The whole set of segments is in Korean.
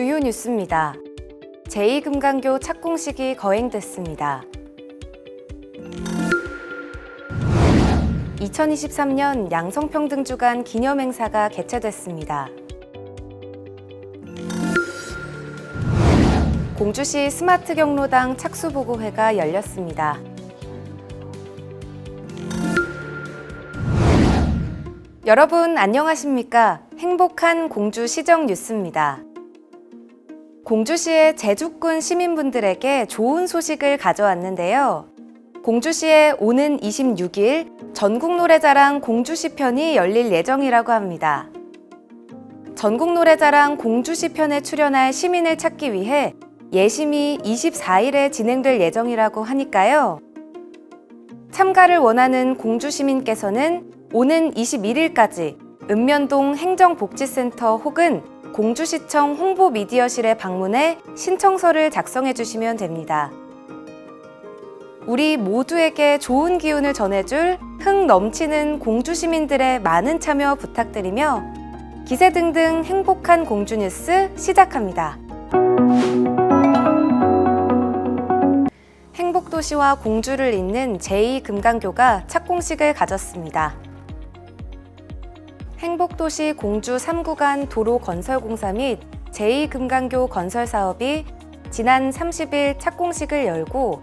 뉴스입니다. 제2금강교 착공식이 거행됐습니다. 2023년 양성평등 주간 기념행사가 개최됐습니다. 공주시 스마트 경로당 착수보고회가 열렸습니다. 여러분 안녕하십니까? 행복한 공주 시정 뉴스입니다. 공주시의 제주군 시민분들에게 좋은 소식을 가져왔는데요. 공주시에 오는 26일 전국 노래자랑 공주시 편이 열릴 예정이라고 합니다. 전국 노래자랑 공주시 편에 출연할 시민을 찾기 위해 예심이 24일에 진행될 예정이라고 하니까요. 참가를 원하는 공주 시민께서는 오는 21일까지 읍면동 행정복지센터 혹은 공주시청 홍보미디어실에 방문해 신청서를 작성해 주시면 됩니다. 우리 모두에게 좋은 기운을 전해줄 흥 넘치는 공주 시민들의 많은 참여 부탁드리며 기세 등등 행복한 공주 뉴스 시작합니다. 행복도시와 공주를 잇는 제2금강교가 착공식을 가졌습니다. 행복도시 공주 3구간 도로 건설 공사 및 제2금강교 건설 사업이 지난 30일 착공식을 열고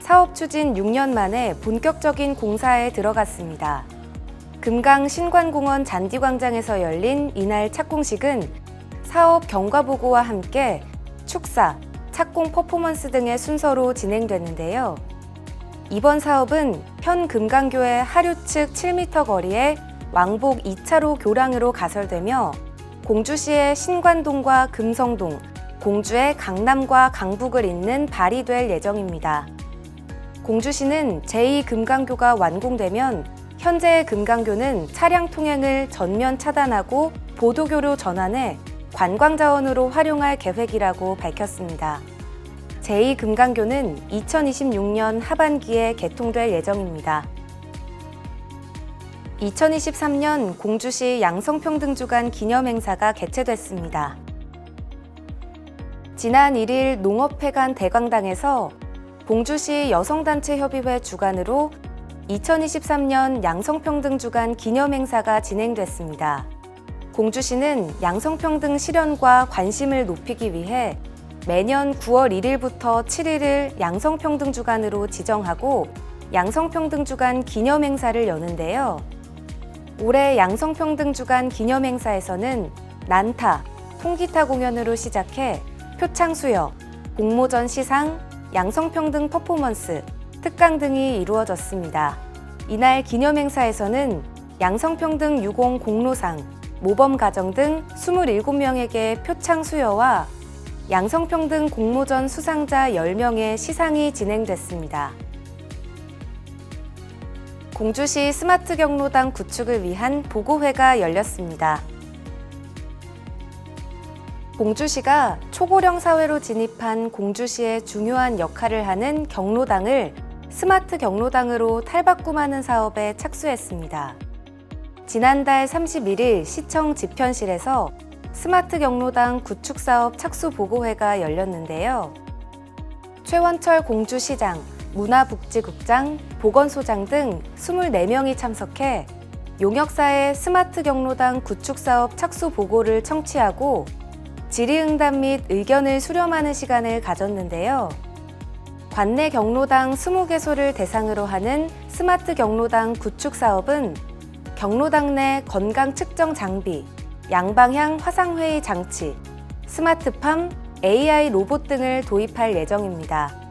사업 추진 6년 만에 본격적인 공사에 들어갔습니다. 금강 신관공원 잔디광장에서 열린 이날 착공식은 사업 경과 보고와 함께 축사, 착공 퍼포먼스 등의 순서로 진행됐는데요. 이번 사업은 현 금강교의 하류 측 7m 거리에 왕복 2차로 교량으로 가설되며 공주시의 신관동과 금성동, 공주의 강남과 강북을 잇는 발휘될 예정입니다. 공주시는 제2금강교가 완공되면 현재의 금강교는 차량 통행을 전면 차단하고 보도교로 전환해 관광 자원으로 활용할 계획이라고 밝혔습니다. 제2금강교는 2026년 하반기에 개통될 예정입니다. 2023년 공주시 양성평등 주간 기념 행사가 개최됐습니다. 지난 1일 농업회관 대광당에서 공주시 여성단체협의회 주관으로 2023년 양성평등 주간 기념 행사가 진행됐습니다. 공주시는 양성평등 실현과 관심을 높이기 위해 매년 9월 1일부터 7일을 양성평등 주간으로 지정하고 양성평등 주간 기념 행사를 여는데요. 올해 양성평등 주간 기념행사에서는 난타, 통기타 공연으로 시작해 표창 수여, 공모전 시상, 양성평등 퍼포먼스, 특강 등이 이루어졌습니다. 이날 기념행사에서는 양성평등 유공 공로상, 모범 가정 등 27명에게 표창 수여와 양성평등 공모전 수상자 10명의 시상이 진행됐습니다. 공주시 스마트 경로당 구축을 위한 보고회가 열렸습니다. 공주시가 초고령 사회로 진입한 공주시의 중요한 역할을 하는 경로당을 스마트 경로당으로 탈바꿈하는 사업에 착수했습니다. 지난달 31일 시청 집현실에서 스마트 경로당 구축 사업 착수 보고회가 열렸는데요. 최원철 공주시장, 문화복지국장, 보건소장 등 24명이 참석해 용역사의 스마트 경로당 구축 사업 착수 보고를 청취하고 질의응답 및 의견을 수렴하는 시간을 가졌는데요. 관내 경로당 20개소를 대상으로 하는 스마트 경로당 구축 사업은 경로당 내 건강 측정 장비, 양방향 화상회의 장치, 스마트팜, AI 로봇 등을 도입할 예정입니다.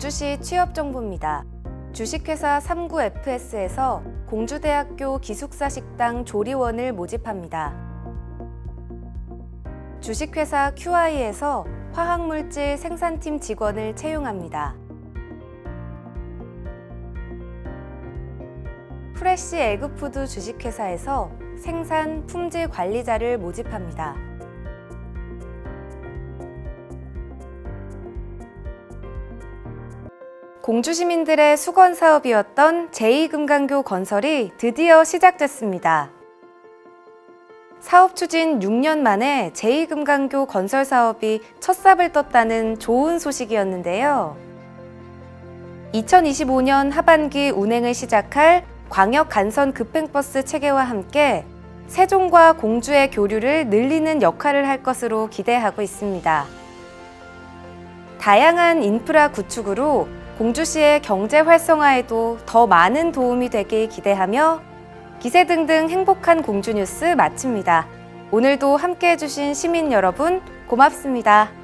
공주시 취업 정보입니다. 주식회사 39FS에서 공주대학교 기숙사 식당 조리원을 모집합니다. 주식회사 QI에서 화학물질 생산팀 직원을 채용합니다. 프레시 에그푸드 주식회사에서 생산 품질 관리자를 모집합니다. 공주 시민들의 수건 사업이었던 제2금강교 건설이 드디어 시작됐습니다. 사업 추진 6년 만에 제2금강교 건설 사업이 첫 삽을 떴다는 좋은 소식이었는데요. 2025년 하반기 운행을 시작할 광역 간선 급행버스 체계와 함께 세종과 공주의 교류를 늘리는 역할을 할 것으로 기대하고 있습니다. 다양한 인프라 구축으로 공주시의 경제 활성화에도 더 많은 도움이 되길 기대하며 기세 등등 행복한 공주 뉴스 마칩니다. 오늘도 함께 해주신 시민 여러분 고맙습니다.